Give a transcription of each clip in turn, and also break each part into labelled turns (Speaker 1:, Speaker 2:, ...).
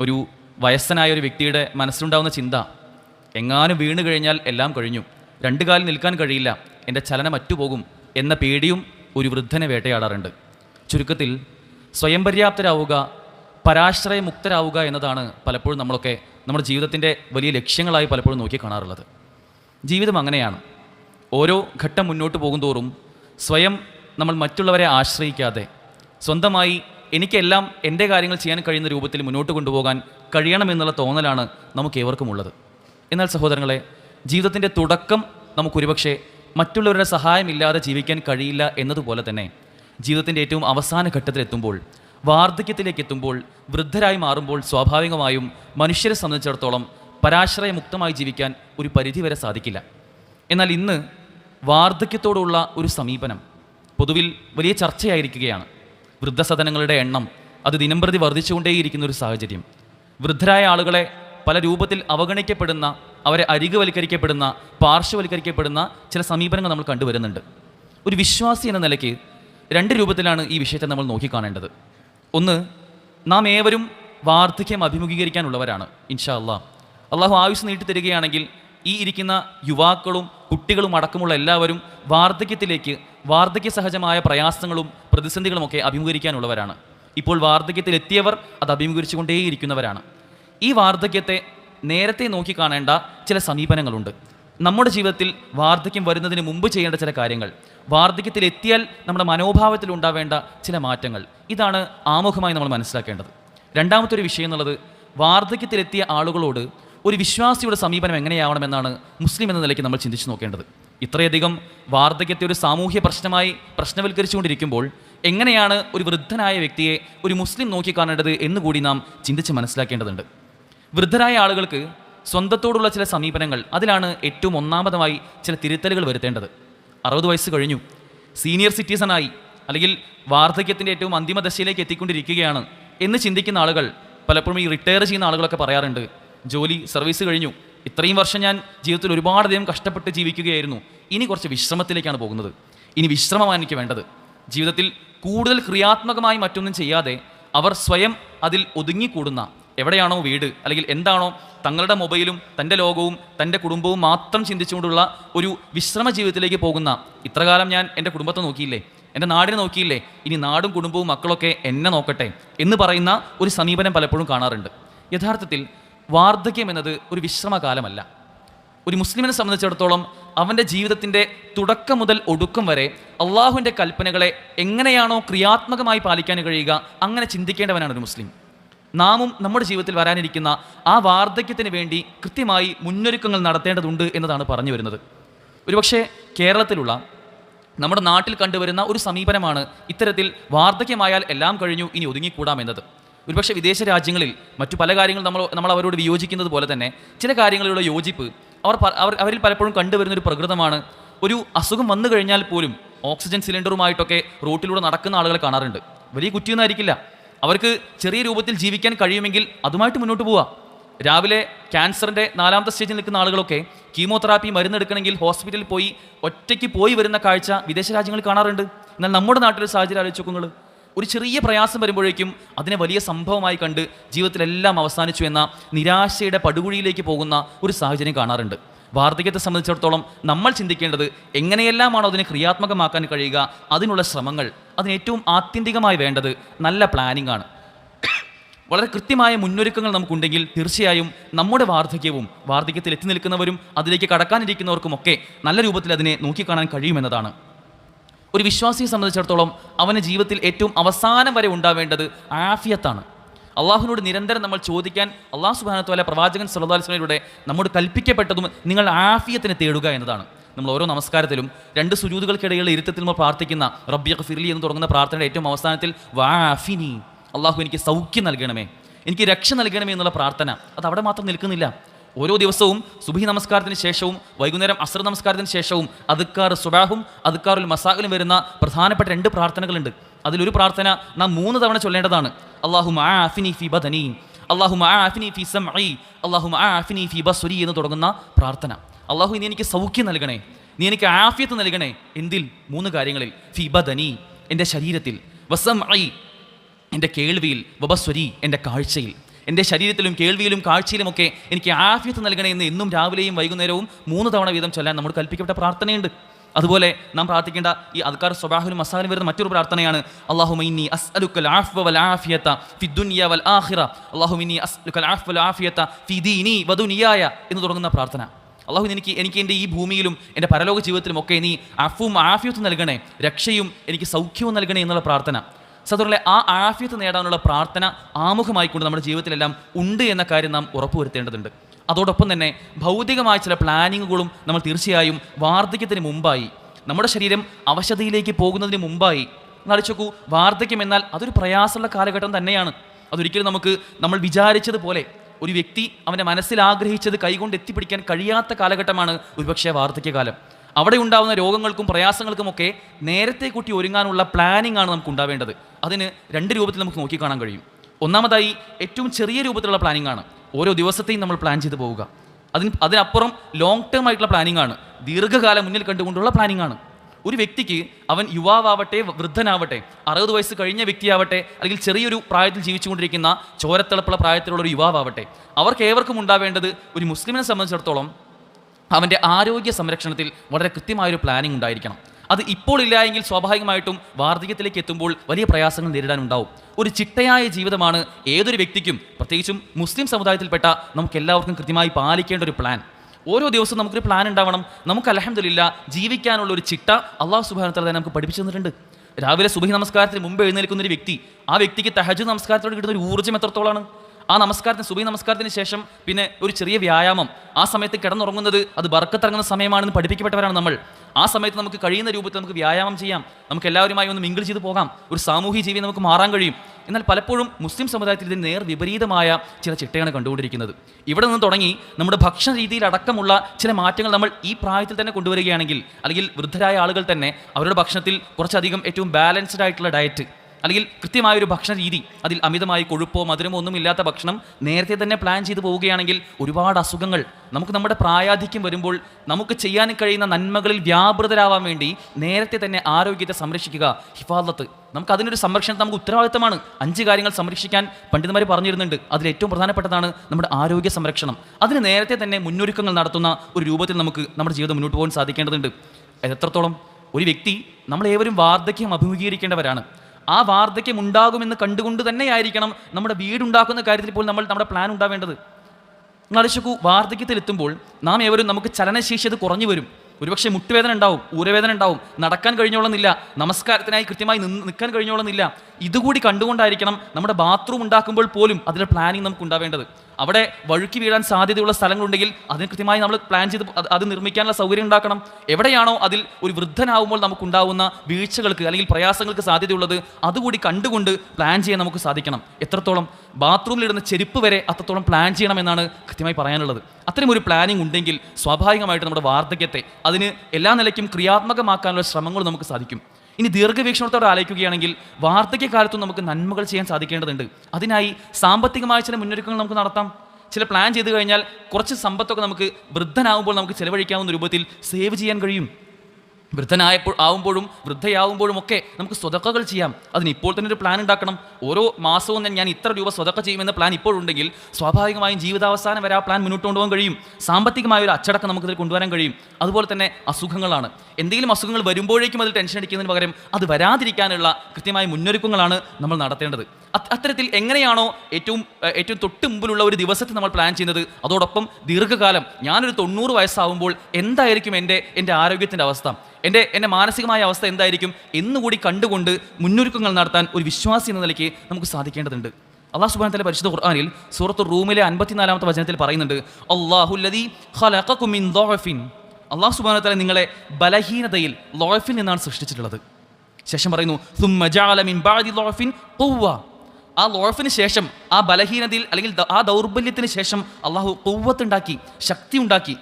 Speaker 1: ഒരു വയസ്സനായ ഒരു വ്യക്തിയുടെ മനസ്സിലുണ്ടാവുന്ന ചിന്ത എങ്ങാനും വീണ് കഴിഞ്ഞാൽ എല്ലാം കഴിഞ്ഞു രണ്ട് കാലിൽ നിൽക്കാൻ കഴിയില്ല എന്റെ ചലനം അറ്റുപോകും എന്ന പേടിയും ഒരു വൃദ്ധനെ വേട്ടയാടാറുണ്ട്. ചുരുക്കത്തിൽ സ്വയം പര്യാപ്തരാവുക പരാശ്രയമുക്തരാവുക എന്നതാണ് പലപ്പോഴും നമ്മളൊക്കെ നമ്മുടെ ജീവിതത്തിന്റെ വലിയ ലക്ഷ്യങ്ങളായി പലപ്പോഴും നോക്കി കാണാറുള്ളത്. ജീവിതം അങ്ങനെയാണ്. ഓരോ ഘട്ടം മുന്നോട്ട് പോകുന്തോറും സ്വയം നമ്മൾ മറ്റുള്ളവരെ ആശ്രയിക്കാതെ സ്വന്തമായി എനിക്കെല്ലാം എന്റെ കാര്യങ്ങൾ ചെയ്യാൻ കഴിയുന്ന രൂപത്തിൽ മുന്നോട്ട് കൊണ്ടുപോകാൻ കഴിയണമെന്നുള്ള തോന്നലാണ് നമുക്ക് ഏവർക്കുമുള്ളത് എന്നാൽ സഹോദരങ്ങളെ ജീവിതത്തിന്റെ തുടക്കം നമുക്കൊരുപക്ഷെ മറ്റുള്ളവരുടെ സഹായമില്ലാതെ ജീവിക്കാൻ കഴിയില്ല എന്നതുപോലെ തന്നെ ജീവിതത്തിന്റെ ഏറ്റവും അവസാന ഘട്ടത്തിലെത്തുമ്പോൾ വാർദ്ധക്യത്തിലേക്ക് എത്തുമ്പോൾ വൃദ്ധരായി മാറുമ്പോൾ സ്വാഭാവികമായും മനുഷ്യരെ സംബന്ധിച്ചിടത്തോളം പരാശ്രയമുക്തമായി ജീവിക്കാൻ ഒരു പരിധിവരെ സാധിക്കില്ല. എന്നാൽ ഇന്ന് വാർദ്ധക്യത്തോടുള്ള ഒരു സമീപനം പൊതുവിൽ വലിയ ചർച്ചയായിരിക്കുകയാണ്. വൃദ്ധസദനങ്ങളുടെ എണ്ണം അത് ദിനംപ്രതി വർദ്ധിച്ചുകൊണ്ടേയിരിക്കുന്ന ഒരു സാഹചര്യം. വൃദ്ധരായ ആളുകളെ പല രൂപത്തിൽ അവഗണിക്കപ്പെടുന്ന അവരെ അരികുവൽക്കരിക്കപ്പെടുന്ന പാർശ്വവൽക്കരിക്കപ്പെടുന്ന ചില സമീപനങ്ങൾ നമ്മൾ കണ്ടുവരുന്നുണ്ട്. ഒരു വിശ്വാസി എന്ന നിലയ്ക്ക് രണ്ട് രൂപത്തിലാണ് ഈ വിഷയത്തെ നമ്മൾ നോക്കിക്കാണേണ്ടത്. ഒന്ന് നാം ഏവരും വാർദ്ധക്യം അഭിമുഖീകരിക്കാനുള്ളവരാണ് ഇൻഷാ അള്ളാഹ് അള്ളാഹു ആയുസ് നീട്ടി തരികയാണെങ്കിൽ ഈ ഇരിക്കുന്ന യുവാക്കളും കുട്ടികളും അടക്കമുള്ള എല്ലാവരും വാർദ്ധക്യത്തിലേക്ക് വാർദ്ധക്യ സഹജമായ പ്രയാസങ്ങളും പ്രതിസന്ധികളുമൊക്കെ അഭിമുഖീകരിക്കാനുള്ളവരാണ്. ഇപ്പോൾ വാർദ്ധക്യത്തിലെത്തിയവർ അത് അഭിമുഖീകരിച്ചുകൊണ്ടേയിരിക്കുന്നവരാണ്. ഈ വാർദ്ധക്യത്തെ നേരത്തെ നോക്കിക്കാണേണ്ട ചില സമീപനങ്ങളുണ്ട്. നമ്മുടെ ജീവിതത്തിൽ വാർദ്ധക്യം വരുന്നതിന് മുമ്പ് ചെയ്യേണ്ട ചില കാര്യങ്ങൾ വാർദ്ധക്യത്തിലെത്തിയാൽ നമ്മുടെ മനോഭാവത്തിൽ ഉണ്ടാവേണ്ട ചില മാറ്റങ്ങൾ ഇതാണ് ആമുഖമായി നമ്മൾ മനസ്സിലാക്കേണ്ടത്. രണ്ടാമത്തെ ഒരു വിഷയം എന്നുള്ളത് വാർദ്ധക്യത്തിലെത്തിയ ആളുകളോട് ഒരു വിശ്വാസിയുടെ സമീപനം എങ്ങനെയാവണമെന്നാണ് മുസ്ലിം എന്ന നിലയ്ക്ക് നമ്മൾ ചിന്തിച്ചു നോക്കേണ്ടത്. ഇത്രയധികം വാർദ്ധക്യത്തെ ഒരു സാമൂഹ്യ പ്രശ്നമായി പ്രശ്നവൽക്കരിച്ചുകൊണ്ടിരിക്കുമ്പോൾ എങ്ങനെയാണ് ഒരു വൃദ്ധനായ വ്യക്തിയെ ഒരു മുസ്ലിം നോക്കിക്കാണേണ്ടത് എന്ന് കൂടി നാം ചിന്തിച്ച് മനസ്സിലാക്കേണ്ടതുണ്ട്. വൃദ്ധരായ ആളുകൾക്ക് സ്വന്തത്തോടുള്ള ചില സമീപനങ്ങൾ അതിലാണ് ഏറ്റവും ഒന്നാമതായി ചില തിരുത്തലുകൾ വരുത്തേണ്ടത്. അറുപത് വയസ്സ് കഴിഞ്ഞു. സീനിയർ സിറ്റിസണായി അല്ലെങ്കിൽ വാർദ്ധക്യത്തിന്റെ ഏറ്റവും അന്തിമ ദശയിലേക്ക് എത്തിക്കൊണ്ടിരിക്കുകയാണ് എന്ന് ചിന്തിക്കുന്ന ആളുകൾ പലപ്പോഴും ഈ റിട്ടയർ ചെയ്യുന്ന ആളുകളൊക്കെ പറയാറുണ്ട്. ജോലി സർവീസ് കഴിഞ്ഞു. ഇത്രയും വർഷം ഞാൻ ജീവിതത്തിൽ ഒരുപാടധികം കഷ്ടപ്പെട്ട് ജീവിക്കുകയായിരുന്നു. ഇനി കുറച്ച് വിശ്രമത്തിലേക്കാണ് പോകുന്നത്. ഇനി വിശ്രമമാണ് എനിക്ക് വേണ്ടത്. ജീവിതത്തിൽ കൂടുതൽ ക്രിയാത്മകമായി മറ്റൊന്നും ചെയ്യാതെ അവർ സ്വയം അതിൽ ഒതുങ്ങിക്കൂടുന്ന എവിടെയാണോ വീട് അല്ലെങ്കിൽ എന്താണോ തങ്ങളുടെ മൊബൈലും തന്റെ ലോകവും തന്റെ കുടുംബവും മാത്രം ചിന്തിച്ചുകൊണ്ടുള്ള ഒരു വിശ്രമ ജീവിതത്തിലേക്ക് പോകുന്ന ഇത്രകാലം ഞാൻ എന്റെ കുടുംബത്തെ നോക്കിയില്ലേ? എന്റെ നാടിനെ നോക്കിയില്ലേ? ഇനി നാടും കുടുംബവും മക്കളൊക്കെ എന്നെ നോക്കട്ടെ എന്ന് പറയുന്ന ഒരു സമീപനം പലപ്പോഴും കാണാറുണ്ട്. യഥാർത്ഥത്തിൽ വാർദ്ധക്യം എന്നത് ഒരു വിശ്രമകാലമല്ല. ഒരു മുസ്ലിമിനെ സംബന്ധിച്ചിടത്തോളം അവന്റെ ജീവിതത്തിന്റെ തുടക്കം മുതൽ ഒടുക്കം വരെ അള്ളാഹുവിന്റെ കൽപ്പനകളെ എങ്ങനെയാണോ ക്രിയാത്മകമായി പാലിക്കാൻ കഴിയുക അങ്ങനെ ചിന്തിക്കേണ്ടവനാണ് ഒരു മുസ്ലിം. നാമും നമ്മുടെ ജീവിതത്തിൽ വരാനിരിക്കുന്ന ആ വാർദ്ധക്യത്തിന് വേണ്ടി കൃത്യമായി മുന്നൊരുക്കങ്ങൾ നടത്തേണ്ടതുണ്ട് എന്നതാണ് പറഞ്ഞു വരുന്നത്. ഒരുപക്ഷെ കേരളത്തിലുള്ള നമ്മുടെ നാട്ടിൽ കണ്ടുവരുന്ന ഒരു സമീപനമാണ് ഇത്തരത്തിൽ വാർദ്ധക്യമായാൽ എല്ലാം കഴിഞ്ഞു ഇനി ഒതുങ്ങിക്കൂടാം എന്നത്. ഒരുപക്ഷെ വിദേശ രാജ്യങ്ങളിൽ മറ്റു പല കാര്യങ്ങൾ നമ്മൾ നമ്മൾ അവരോട് വിയോജിക്കുന്നത് പോലെ തന്നെ ചില കാര്യങ്ങളിലുള്ള യോജിപ്പ് അവർ അവർ അവരിൽ പലപ്പോഴും കണ്ടുവരുന്ന ഒരു പ്രകൃതമാണ്. ഒരു അസുഖം വന്നു കഴിഞ്ഞാൽ പോലും ഓക്സിജൻ സിലിണ്ടറുമായിട്ടൊക്കെ റോട്ടിലൂടെ നടക്കുന്ന ആളുകളെ കാണാറുണ്ട്. വലിയ കുറ്റിയൊന്നും ആയിരിക്കില്ല അവർക്ക് ചെറിയ രൂപത്തിൽ ജീവിക്കാൻ കഴിയുമെങ്കിൽ അതുമായിട്ട് മുന്നോട്ട് പോവാം. രാവിലെ ക്യാൻസറിന്റെ നാലാമത്തെ സ്റ്റേജിൽ നിൽക്കുന്ന ആളുകളൊക്കെ കീമോതെറാപ്പി മരുന്നെടുക്കണമെങ്കിൽ ഹോസ്പിറ്റലിൽ പോയി ഒറ്റയ്ക്ക് പോയി വരുന്ന കാഴ്ച വിദേശ രാജ്യങ്ങളിൽ കാണാറുണ്ട്. എന്നാൽ നമ്മുടെ നാട്ടിലെ സാഹചര്യം ആലോചിച്ച് നോക്കുങ്ങൾ ഒരു ചെറിയ പ്രയാസം വരുമ്പോഴേക്കും അതിനെ വലിയ സംഭവമായി കണ്ട് ജീവിതത്തിലെല്ലാം അവസാനിച്ചു എന്ന നിരാശയുടെ പടുകുഴിയിലേക്ക് പോകുന്ന ഒരു സാഹചര്യം കാണാറുണ്ട്. വാർദ്ധക്യത്തെ സംബന്ധിച്ചിടത്തോളം നമ്മൾ ചിന്തിക്കേണ്ടത് എങ്ങനെയെല്ലാമാണോ അതിനെ ക്രിയാത്മകമാക്കാൻ കഴിയുക അതിനുള്ള ശ്രമങ്ങൾ അതിന് ഏറ്റവും ആത്യന്തികമായി വേണ്ടത് നല്ല പ്ലാനിംഗ് ആണ്. വളരെ കൃത്യമായ മുന്നൊരുക്കങ്ങൾ നമുക്കുണ്ടെങ്കിൽ തീർച്ചയായും നമ്മുടെ വാർദ്ധക്യവും വാർദ്ധക്യത്തിൽ എത്തി നിൽക്കുന്നവരും അതിലേക്ക് കടക്കാനിരിക്കുന്നവർക്കുമൊക്കെ നല്ല രൂപത്തിൽ അതിനെ നോക്കിക്കാണാൻ കഴിയുമെന്നതാണ്. ഒരു വിശ്വാസിയെ സംബന്ധിച്ചിടത്തോളം അവന് ജീവിതത്തിൽ ഏറ്റവും അവസാനം വരെ ഉണ്ടാവേണ്ടത് ആഫിയത്താണ്. അള്ളാഹുവിനോട് നിരന്തരം നമ്മൾ ചോദിക്കാൻ അള്ളാഹു സുബാനത്തോല പ്രവാചകൻ സല്ലാസ്ലമിലൂടെ നമ്മോട് കൽപ്പിക്കപ്പെട്ടതും നിങ്ങൾ ആഫിയത്തിനെ തേടുക എന്നതാണ്. നമ്മൾ ഓരോ നമസ്കാരത്തിലും രണ്ട് സുജൂതുകൾക്കിടയിലുള്ള ഇരുത്തത്തിൽ നമ്മൾ പ്രാർത്ഥിക്കുന്ന റബ്ബിയ ഫിർലി എന്ന് തുടങ്ങുന്ന പ്രാർത്ഥനയുടെ ഏറ്റവും അവസാനത്തിൽ വാഫിനി. അള്ളാഹു എനിക്ക് സൗഖ്യം നൽകണമേ. എനിക്ക് രക്ഷ നൽകണമേ എന്നുള്ള പ്രാർത്ഥന. അത് അവിടെ മാത്രം നിൽക്കുന്നില്ല. ഓരോ ദിവസവും സുബഹി നമസ്കാരത്തിന് ശേഷവും വൈകുന്നേരം അസർ നമസ്കാരത്തിന് ശേഷവും അതുക്കാർ സുബാഹും അതുക്കാറുൽ മസാഹിലും വരുന്ന പ്രധാനപ്പെട്ട രണ്ട് പ്രാർത്ഥനകളുണ്ട്. അതിലൊരു പ്രാർത്ഥന നാം മൂന്ന് തവണ ചൊല്ലേണ്ടതാണ്. അള്ളാഹു ആഫിനി ഫി ബദനി അള്ളാഹു ആഫിനി ഫി സമഇ അള്ളാഹു ആഫിനി ഫി ബസ്വരി എന്ന് തുടങ്ങുന്ന പ്രാർത്ഥന. അള്ളാഹു നീ എനിക്ക് സൗഖ്യം നൽകണേ നീ എനിക്ക് ആഫിയത്ത് നൽകണേ. എന്തിൽ? മൂന്ന് കാര്യങ്ങളിൽ. ഫി ബദനി എന്റെ ശരീരത്തിൽ. വസം എന്റെ കേൾവിയിൽ. വബസ്വരി എന്റെ കാഴ്ചയിൽ. എന്റെ ശരീരത്തിലും കേൾവിയിലും കാഴ്ചയിലുമൊക്കെ എനിക്ക് ആഫ്യത്ത് നൽകണേ എന്ന് എന്നും രാവിലെയും വൈകുന്നേരവും മൂന്ന് തവണ വീതം ചൊല്ലാൻ നമ്മൾ കൽപ്പിക്കപ്പെട്ട പ്രാർത്ഥനയുണ്ട്. അതുപോലെ നാം പ്രാർത്ഥിക്കേണ്ട ഈ അദ്കാർ സ്വബാഹുലും മസാലും വരുന്ന മറ്റൊരു പ്രാർത്ഥനയാണ്. അള്ളാഹുമൈനി അസ്അലുക്കൽ ആഫ്വ വൽ ആഫിയത ഫി ദുനിയ വൽ ആഖിറ. അള്ളാഹുമിനി അസ്അലുക്കൽ ആഫ്വ വൽ ആഫിയത ഫി ദീനി വദുനിയായ എന്ന് തുടങ്ങുന്ന പ്രാർത്ഥന. അള്ളാഹു എനിക്ക് എനിക്ക് എന്റെ ഈ ഭൂമിയിലും എന്റെ പരലോക ജീവിതത്തിലും ഒക്കെ നീ അഫും ആഫിയത്തും നൽകണേ. രക്ഷയും എനിക്ക് സൗഖ്യവും നൽകണേ എന്നുള്ള പ്രാർത്ഥന. സദുറിലെ ആ ആഫിയത്ത് നേടാനുള്ള പ്രാർത്ഥന ആമുഖമായിക്കൊണ്ട് നമ്മുടെ ജീവിതത്തിലെല്ലാം ഉണ്ട് എന്ന കാര്യം നാം ഉറപ്പുവരുത്തേണ്ടതുണ്ട്. അതോടൊപ്പം തന്നെ ഭൗതികമായ ചില പ്ലാനിങ്ങുകളും നമ്മൾ തീർച്ചയായും വാർദ്ധക്യത്തിന് മുമ്പായി നമ്മുടെ ശരീരം അവശതയിലേക്ക് പോകുന്നതിന് മുമ്പായി. നടിച്ചോക്കൂ വാർദ്ധക്യം എന്നാൽ അതൊരു പ്രയാസമുള്ള കാലഘട്ടം തന്നെയാണ്. അതൊരിക്കലും നമുക്ക് നമ്മൾ വിചാരിച്ചതുപോലെ ഒരു വ്യക്തി അവന്റെ മനസ്സിൽ ആഗ്രഹിച്ചത് കൈകൊണ്ട് എത്തിപ്പിടിക്കാൻ കഴിയാത്ത കാലഘട്ടമാണ് ഒരുപക്ഷെ വാർദ്ധക്യകാലം. അവിടെ ഉണ്ടാകുന്ന രോഗങ്ങൾക്കും പ്രയാസങ്ങൾക്കുമൊക്കെ നേരത്തെ കൂട്ടി ഒരുങ്ങാനുള്ള പ്ലാനിങ്ങാണ് നമുക്ക് ഉണ്ടാവേണ്ടത്. അതിന് രണ്ട് രൂപത്തിൽ നമുക്ക് നോക്കിക്കാണാൻ കഴിയും. ഒന്നാമതായി ഏറ്റവും ചെറിയ രൂപത്തിലുള്ള പ്ലാനിംഗ് ആണ് ഓരോ ദിവസത്തെയും നമ്മൾ പ്ലാൻ ചെയ്ത് പോവുക. അതിന് അതിനപ്പുറം ലോങ് ടേം ആയിട്ടുള്ള പ്ലാനിംഗ് ആണ് ദീർഘകാലം മുന്നിൽ കണ്ടുകൊണ്ടുള്ള പ്ലാനിംഗ് ആണ് ഒരു വ്യക്തിക്ക് അവൻ യുവാവട്ടെ വൃദ്ധനാവട്ടെ അറുപത് വയസ്സ് കഴിഞ്ഞ വ്യക്തിയാവട്ടെ അല്ലെങ്കിൽ ചെറിയൊരു പ്രായത്തിൽ ജീവിച്ചുകൊണ്ടിരിക്കുന്ന ചോരത്തിളപ്പുള്ള പ്രായത്തിലുള്ള ഒരു യുവാവട്ടെ അവർക്ക് ഏവർക്കും ഉണ്ടാവേണ്ടത് ഒരു മുസ്ലിമിനെ സംബന്ധിച്ചിടത്തോളം അവന്റെ ആരോഗ്യ സംരക്ഷണത്തിൽ വളരെ കൃത്യമായൊരു പ്ലാനിംഗ് ഉണ്ടായിരിക്കണം. അത് ഇപ്പോൾ ഇല്ല എങ്കിൽ സ്വാഭാവികമായിട്ടും വാർദ്ധക്യത്തിലേക്ക് എത്തുമ്പോൾ വലിയ പ്രയാസങ്ങൾ നേരിടാനുണ്ടാവും. ഒരു ചിട്ടയായ ജീവിതമാണ് ഏതൊരു വ്യക്തിക്കും പ്രത്യേകിച്ചും മുസ്ലിം സമുദായത്തിൽപ്പെട്ട നമുക്കെല്ലാവർക്കും കൃത്യമായി പാലിക്കേണ്ട ഒരു പ്ലാൻ ഓരോ ദിവസവും നമുക്കൊരു പ്ലാൻ ഉണ്ടാവണം. നമുക്ക് അലഹമില്ല ജീവിക്കാനുള്ള ഒരു ചിട്ട അള്ളാഹു സുബാനത്തല നമുക്ക് പഠിപ്പിച്ചു തന്നിട്ടുണ്ട്. രാവിലെ സുബഹി നമസ്കാരത്തിന് മുമ്പ് എഴുന്നേൽക്കുന്ന ഒരു വ്യക്തി ആ വ്യക്തിക്ക് തഹജ് നമസ്കാരത്തോട് കിട്ടുന്ന ഒരു ഊർജം എത്രത്തോളാണ്? ആ നമസ്കാരത്തിന് സുബൈ നമസ്കാരത്തിന് ശേഷം പിന്നെ ഒരു ചെറിയ വ്യായാമം. ആ സമയത്ത് കിടന്നുറങ്ങുന്നത് അത് ബർക്കത്തിറങ്ങുന്ന സമയമാണെന്ന് പഠിപ്പിക്കപ്പെട്ടവരാണ് നമ്മൾ. ആ സമയത്ത് നമുക്ക് കഴിയുന്ന രൂപത്തിൽ നമുക്ക് വ്യായാമം ചെയ്യാം. നമുക്ക് എല്ലാവരുമായി ഒന്ന് മിങ്കിൾ ചെയ്ത് പോകാം. ഒരു സാമൂഹിക ജീവി നമുക്ക് മാറാൻ കഴിയും. എന്നാൽ പലപ്പോഴും മുസ്ലിം സമുദായത്തിൽ ഇതിന് നേർ വിപരീതമായ ചില ചിട്ടയാണ് കണ്ടുകൊണ്ടിരിക്കുന്നത്. ഇവിടെ നിന്ന് തുടങ്ങി നമ്മുടെ ഭക്ഷണ രീതിയിൽ അടക്കമുള്ള ചില മാറ്റങ്ങൾ നമ്മൾ ഈ പ്രായത്തിൽ തന്നെ കൊണ്ടുവരികയാണെങ്കിൽ അല്ലെങ്കിൽ വൃദ്ധരായ ആളുകൾ തന്നെ അവരുടെ ഭക്ഷണത്തിൽ കുറച്ചധികം ഏറ്റവും ബാലൻസ്ഡ് ആയിട്ടുള്ള ഡയറ്റ് അല്ലെങ്കിൽ കൃത്യമായ ഒരു ഭക്ഷണ രീതി അതിൽ അമിതമായി കൊഴുപ്പോ മധുരമോ ഒന്നും ഇല്ലാത്ത ഭക്ഷണം നേരത്തെ തന്നെ പ്ലാൻ ചെയ്തു പോവുകയാണെങ്കിൽ ഒരുപാട് അസുഖങ്ങൾ നമുക്ക് നമ്മുടെ പ്രായാധിക്യം വരുമ്പോൾ നമുക്ക് ചെയ്യാൻ കഴിയുന്ന നന്മകളിൽ വ്യാപൃതരാവാൻ വേണ്ടി നേരത്തെ തന്നെ ആരോഗ്യത്തെ സംരക്ഷിക്കുക ഹിഫാദത്ത്. നമുക്ക് അതിനൊരു സംരക്ഷണം നമുക്ക് ഉത്തരവാദിത്തമാണ്. അഞ്ച് കാര്യങ്ങൾ സംരക്ഷിക്കാൻ പണ്ഡിതന്മാർ പറഞ്ഞിരുന്നുണ്ട്. അതിൽ ഏറ്റവും പ്രധാനപ്പെട്ടതാണ് നമ്മുടെ ആരോഗ്യ സംരക്ഷണം. അതിന് നേരത്തെ തന്നെ മുന്നൊരുക്കങ്ങൾ നടത്തുന്ന ഒരു രൂപത്തിൽ നമുക്ക് നമ്മുടെ ജീവിതം മുന്നോട്ട് പോകാൻ സാധിക്കേണ്ടതുണ്ട്. എത്രത്തോളം ഒരു വ്യക്തി നമ്മളേവരും വാർദ്ധക്യം അഭിമുഖീകരിക്കേണ്ടവരാണ്. ആ വാർദ്ധക്യം ഉണ്ടാകുമെന്ന് കണ്ടുകൊണ്ട് തന്നെയായിരിക്കണം നമ്മുടെ വീടുണ്ടാക്കുന്ന കാര്യത്തിൽ പോലും നമ്മൾ നമ്മുടെ പ്ലാൻ ഉണ്ടാവേണ്ടത്. നളിശക്കു വാർദ്ധക്യത്തിലെത്തുമ്പോൾ നാം ഏവരും നമുക്ക് ചലനശേഷി അത് കുറഞ്ഞു വരും. ഒരുപക്ഷെ മുട്ടുവേദന ഉണ്ടാവും ഊരവേദന ഉണ്ടാവും നടക്കാൻ കഴിഞ്ഞോളുന്നില്ല നമസ്കാരത്തിനായി കൃത്യമായി നിന്ന് നിൽക്കാൻ കഴിഞ്ഞോളുന്നില്ല. ഇതുകൂടി കണ്ടുകൊണ്ടായിരിക്കണം നമ്മുടെ ബാത്റൂം ഉണ്ടാക്കുമ്പോൾ പോലും അതിലെ പ്ലാനിങ് നമുക്ക് ഉണ്ടാവേണ്ടത്. അവിടെ വഴുക്കി വീഴാൻ സാധ്യതയുള്ള സ്ഥലങ്ങളുണ്ടെങ്കിൽ അതിന് കൃത്യമായി നമ്മൾ പ്ലാൻ ചെയ്ത് അത് നിർമ്മിക്കാനുള്ള സൗകര്യം ഉണ്ടാക്കണം. എവിടെയാണോ അതിൽ ഒരു വൃദ്ധനാവുമ്പോൾ നമുക്കുണ്ടാവുന്ന വീഴ്ചകൾക്ക് അല്ലെങ്കിൽ പ്രയാസങ്ങൾക്ക് സാധ്യതയുള്ളത് അതുകൂടി കണ്ടുകൊണ്ട് പ്ലാൻ ചെയ്യാൻ നമുക്ക് സാധിക്കണം. എത്രത്തോളം ബാത്റൂമിലിടുന്ന ചെരുപ്പ് വരെ അത്രത്തോളം പ്ലാൻ ചെയ്യണം എന്നാണ് കൃത്യമായി പറയാനുള്ളത്. അത്തരം ഒരു പ്ലാനിങ് ഉണ്ടെങ്കിൽ സ്വാഭാവികമായിട്ട് നമ്മുടെ വാർദ്ധക്യത്തെ അതിന് എല്ലാ നിലയ്ക്കും ക്രിയാത്മകമാക്കാനുള്ള ശ്രമങ്ങൾ നമുക്ക് സാധിക്കും. ഇനി ദീർഘവീക്ഷണത്തോടെ ആലോചിക്കുകയാണെങ്കിൽ വാർദ്ധക്യകാലത്തും നമുക്ക് നന്മകൾ ചെയ്യാൻ സാധിക്കേണ്ടതുണ്ട്. അതിനായി സാമ്പത്തികമായ ചില മുന്നൊരുക്കങ്ങൾ നമുക്ക് നടത്താം. ചില പ്ലാൻ ചെയ്ത് കഴിഞ്ഞാൽ കുറച്ച് സമ്പത്തൊക്കെ നമുക്ക് വൃദ്ധനാവുമ്പോൾ നമുക്ക് ചിലവഴിക്കാവുന്ന രൂപത്തിൽ സേവ് ചെയ്യാൻ കഴിയും. വൃദ്ധനായപ്പോൾ ആവുമ്പോഴും വൃദ്ധയാവുമ്പോഴും ഒക്കെ നമുക്ക് സ്വതക്കകൾ ചെയ്യാം. അതിന് ഇപ്പോൾ തന്നെ ഒരു പ്ലാൻ ഉണ്ടാക്കണം. ഓരോ മാസവും തന്നെ ഞാൻ ഇത്ര രൂപ സ്വതക്ക ചെയ്യുമെന്ന പ്ലാൻ ഇപ്പോഴുണ്ടെങ്കിൽ സ്വാഭാവികമായും ജീവിതാവസാനം വരെ ആ പ്ലാൻ മുന്നോട്ട് കൊണ്ടുപോകാൻ കഴിയും. സാമ്പത്തികമായ ഒരു അച്ചടക്കം നമുക്കിതിൽ കൊണ്ടുവരാൻ കഴിയും. അതുപോലെ തന്നെ അസുഖങ്ങളാണ്. എന്തെങ്കിലും അസുഖങ്ങൾ വരുമ്പോഴേക്കും അതിൽ ടെൻഷൻ അടിക്കുന്നതിന് പകരം അത് വരാതിരിക്കാനുള്ള കൃത്യമായ മുന്നൊരുക്കങ്ങളാണ് നമ്മൾ നടത്തേണ്ടത്. അത്- അത്തരത്തിൽ എങ്ങനെയാണോ ഏറ്റവും ഏറ്റവും തൊട്ട് മുമ്പിലുള്ള ഒരു ദിവസത്തെ നമ്മൾ പ്ലാൻ ചെയ്യുന്നത് അതോടൊപ്പം ദീർഘകാലം. ഞാനൊരു തൊണ്ണൂറ് വയസ്സാവുമ്പോൾ എന്തായിരിക്കും എന്റെ എന്റെ ആരോഗ്യത്തിന്റെ അവസ്ഥ? എന്റെ എന്റെ മാനസികമായ അവസ്ഥ എന്തായിരിക്കും എന്നുകൂടി കണ്ടുകൊണ്ട് മുന്നൊരുക്കങ്ങൾ നടത്താൻ ഒരു വിശ്വാസി എന്ന നിലയ്ക്ക് നമുക്ക് സാധിക്കേണ്ടതുണ്ട്. അള്ളാഹു സുബാൻ തല പരിശുദ്ധ ഖുർആാനിൽ സൂറത്ത് റൂമിലെ അൻപത്തിനാലാമത്തെ വചനത്തിൽ പറയുന്നുണ്ട് അള്ളാഹുല്ലതി അള്ളാഹു സുബാന തല നിങ്ങളെ ബലഹീനതയിൽ ലോഫിൻ നിന്നാണ് സൃഷ്ടിച്ചിട്ടുള്ളത്. ശേഷം പറയുന്നു ആ ലോഫിന് ശേഷം ആ ബലഹീനതയിൽ അല്ലെങ്കിൽ ആ ദൗർബല്യത്തിന് ശേഷം അള്ളാഹു കൊവ്വത്തുണ്ടാക്കി ശക്തി ഉണ്ടാക്കി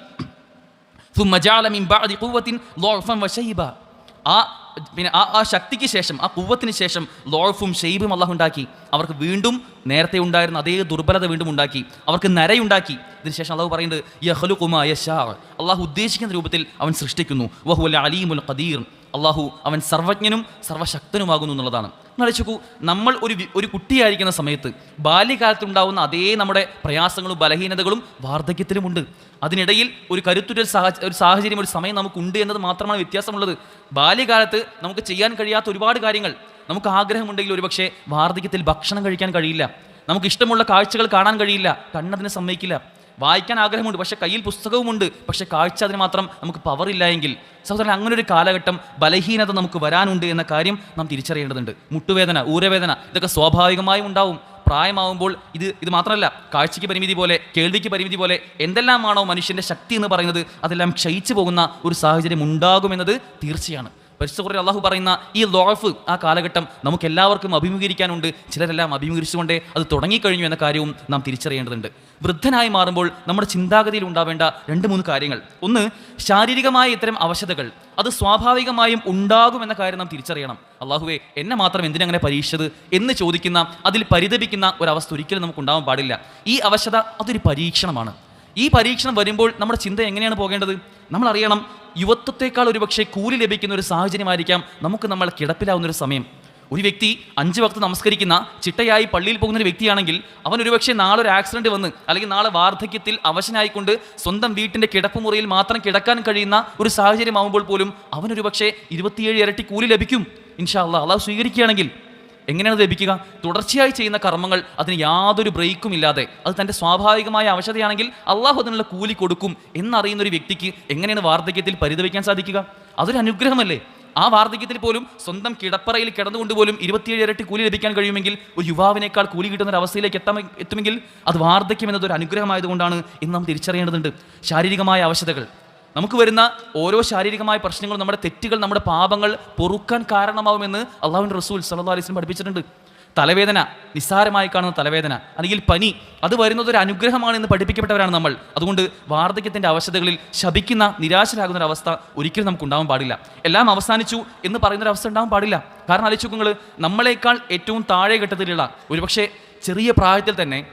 Speaker 1: പിന്നെ ആ ആ ശക്തിക്ക് ശേഷം ആ കുവ്വത്തിന് ശേഷം ലോഫും ഷെയ്ബും അള്ളാഹു ഉണ്ടാക്കി. അവർക്ക് വീണ്ടും നേരത്തെ ഉണ്ടായിരുന്ന അതേ ദുർബലത വീണ്ടും ഉണ്ടാക്കി. അവർക്ക് നരയുണ്ടാക്കി. ഇതിനുശേഷം അള്ളാഹു പറയുന്നത് യഹലു കുമാ യഷാ അള്ളാഹു ഉദ്ദേശിക്കുന്ന രൂപത്തിൽ അവൻ സൃഷ്ടിക്കുന്നു. വഹുല അലീമുൽ ഖദീർ. അള്ളാഹു അവൻ സർവജ്ഞനും സർവശക്തനുമാകുന്നു എന്നുള്ളതാണ്. നടിച്ചു നമ്മൾ ഒരു ഒരു കുട്ടിയായിരിക്കുന്ന സമയത്ത് ബാല്യകാലത്തുണ്ടാവുന്ന അതേ നമ്മുടെ പ്രയാസങ്ങളും ബലഹീനതകളും വാർദ്ധക്യത്തിലുമുണ്ട്. അതിനിടയിൽ ഒരു കരുത്തുറ്റൊരു സാഹ ഒരു സാഹചര്യം ഒരു സമയം നമുക്കുണ്ട് എന്നത് മാത്രമാണ് വ്യത്യാസമുള്ളത്. ബാല്യകാലത്ത് നമുക്ക് ചെയ്യാൻ കഴിയാത്ത ഒരുപാട് കാര്യങ്ങൾ. നമുക്ക് ആഗ്രഹമുണ്ടെങ്കിൽ ഒരുപക്ഷെ വാർദ്ധക്യത്തിൽ ഭക്ഷണം കഴിക്കാൻ കഴിയില്ല. നമുക്ക് ഇഷ്ടമുള്ള കാഴ്ചകൾ കാണാൻ കഴിയില്ല. കണ്ണതിനെ സമ്മതിക്കില്ല. വായിക്കാൻ ആഗ്രഹമുണ്ട് പക്ഷേ കയ്യിൽ പുസ്തകവുമുണ്ട് പക്ഷേ കാഴ്ച അതിന് മാത്രം നമുക്ക് പവർ ഇല്ല എങ്കിൽ. സഹോദരൻ അങ്ങനെ ഒരു കാലഘട്ടം ബലഹീനത നമുക്ക് വരാനുണ്ട് എന്ന കാര്യം നാം തിരിച്ചറിയേണ്ടതുണ്ട്. മുട്ടുവേദന ഊരവേദന ഇതൊക്കെ സ്വാഭാവികമായും ഉണ്ടാവും. പ്രായമാവുമ്പോൾ ഇത് ഇത് മാത്രമല്ല കാഴ്ചയ്ക്ക് പരിമിതി പോലെ കേൾവിക്ക് പരിമിതി പോലെ എന്തെല്ലാമാണോ മനുഷ്യന്റെ ശക്തി എന്ന് പറയുന്നത് അതെല്ലാം ക്ഷയിച്ചു പോകുന്ന ഒരു സാഹചര്യം ഉണ്ടാകുമെന്നത് തീർച്ചയാണ്. പരിശുദ്ധ കുറേ അള്ളാഹു പറയുന്ന ഈ ലോഫ് ആ കാലഘട്ടം നമുക്ക് എല്ലാവർക്കും അഭിമുഖീകരിക്കാനുണ്ട്. ചിലരെല്ലാം അഭിമുഖീകരിച്ചുകൊണ്ടേ അത് തുടങ്ങിക്കഴിഞ്ഞു എന്ന കാര്യവും നാം തിരിച്ചറിയേണ്ടതുണ്ട്. വൃദ്ധനായി മാറുമ്പോൾ നമ്മുടെ ചിന്താഗതിയിൽ ഉണ്ടാവേണ്ട രണ്ട് മൂന്ന് കാര്യങ്ങൾ. ഒന്ന് ശാരീരികമായ ഇത്തരം അവശതകൾ. അത് സ്വാഭാവികമായും ഉണ്ടാകുമെന്ന കാര്യം നാം തിരിച്ചറിയണം. അള്ളാഹുവെ എന്നെ മാത്രം എന്തിനങ്ങനെ പരീക്ഷിച്ചത് എന്ന് ചോദിക്കുന്ന അതിൽ പരിതപിക്കുന്ന ഒരവസ്ഥ ഒരിക്കലും നമുക്ക് ഉണ്ടാവാൻ പാടില്ല. ഈ അവശത അതൊരു പരീക്ഷണമാണ്. ഈ പരീക്ഷണം വരുമ്പോൾ നമ്മുടെ ചിന്ത എങ്ങനെയാണ് പോകേണ്ടത്? നമ്മൾ അറിയണം യുവത്വത്തെക്കാൾ ഒരുപക്ഷെ കൂലി ലഭിക്കുന്ന ഒരു സാഹചര്യമായിരിക്കാം നമുക്ക് നമ്മൾ കിടപ്പിലാവുന്ന ഒരു സമയം. ഒരു വ്യക്തി അഞ്ച് വക്ത് നമസ്കരിക്കുന്ന ചിട്ടയായി പള്ളിയിൽ പോകുന്ന ഒരു വ്യക്തിയാണെങ്കിൽ അവൻ ഒരുപക്ഷെ നാളെ ഒരു ആക്സിഡന്റ് വന്ന് അല്ലെങ്കിൽ നാളെ വാർദ്ധക്യത്തിൽ അവശനായിക്കൊണ്ട് സ്വന്തം വീട്ടിന്റെ കിടപ്പുമുറിയിൽ മാത്രം കിടക്കാൻ കഴിയുന്ന ഒരു സാഹചര്യമാകുമ്പോൾ പോലും അവൻ പക്ഷേ ഇരുപത്തിയേഴ് ഇരട്ടി കൂലി ലഭിക്കും. ഇൻഷാ അള്ളാഹ് അള്ളാഹ് സ്വീകരിക്കുകയാണെങ്കിൽ എങ്ങനെയാണ് ലഭിക്കുക? തുടർച്ചയായി ചെയ്യുന്ന കർമ്മങ്ങൾ അതിന് യാതൊരു ബ്രേക്കും ഇല്ലാതെ അത് തന്റെ സ്വാഭാവികമായ അവശതയാണെങ്കിൽ അള്ളാഹു അതിനുള്ള കൂലി കൊടുക്കും എന്നറിയുന്ന ഒരു വ്യക്തിക്ക് എങ്ങനെയാണ് വാർദ്ധക്യത്തിൽ പരിതപിക്കാൻ സാധിക്കുക? അതൊരു അനുഗ്രഹമല്ലേ? ആ വാർദ്ധക്യത്തിൽ പോലും സ്വന്തം കിടപ്പറയിൽ കിടന്നുകൊണ്ട് പോലും ഇരുപത്തിയേഴ് ഇരട്ടി കൂലി ലഭിക്കാൻ കഴിയുമെങ്കിൽ ഒരു യുവാവിനേക്കാൾ കൂലി കിട്ടുന്ന ഒരു അവസ്ഥയിലേക്ക് എത്താൻ എത്തുമെങ്കിൽ അത് വാർദ്ധക്യം എന്നതൊരു അനുഗ്രഹമായതുകൊണ്ടാണ് ഇന്ന് നാം തിരിച്ചറിയേണ്ടതുണ്ട്. ശാരീരികമായ അവശതകൾ നമുക്ക് വരുന്ന ഓരോ ശാരീരികമായ പ്രശ്നങ്ങളും നമ്മുടെ തെറ്റുകൾ നമ്മുടെ പാപങ്ങൾ പൊറുക്കാൻ കാരണമാവുമെന്ന് അള്ളാഹുവിന്റെ റസൂൽ സല്ലാ അലൈസ്ലം പഠിപ്പിച്ചിട്ടുണ്ട്. തലവേദന നിസ്സാരമായി കാണുന്ന തലവേദന അല്ലെങ്കിൽ പനി അത് വരുന്നത് ഒരു അനുഗ്രഹമാണ് എന്ന് പഠിപ്പിക്കപ്പെട്ടവരാണ് നമ്മൾ. അതുകൊണ്ട് വാർദ്ധക്യത്തിന്റെ അവശതകളിൽ ശപിക്കുന്ന നിരാശരാകുന്ന ഒരു അവസ്ഥ ഒരിക്കലും നമുക്ക് ഉണ്ടാവാൻ പാടില്ല. എല്ലാം അവസാനിച്ചു എന്ന് പറയുന്ന ഒരു അവസ്ഥ ഉണ്ടാവാൻ പാടില്ല. കാരണം ആലോചിച്ചു നിങ്ങൾ നമ്മളെക്കാൾ ഏറ്റവും താഴെ ഘട്ടത്തിലുള്ള ഒരുപക്ഷെ ചെറിയ പ്രായത്തിൽ തന്നെ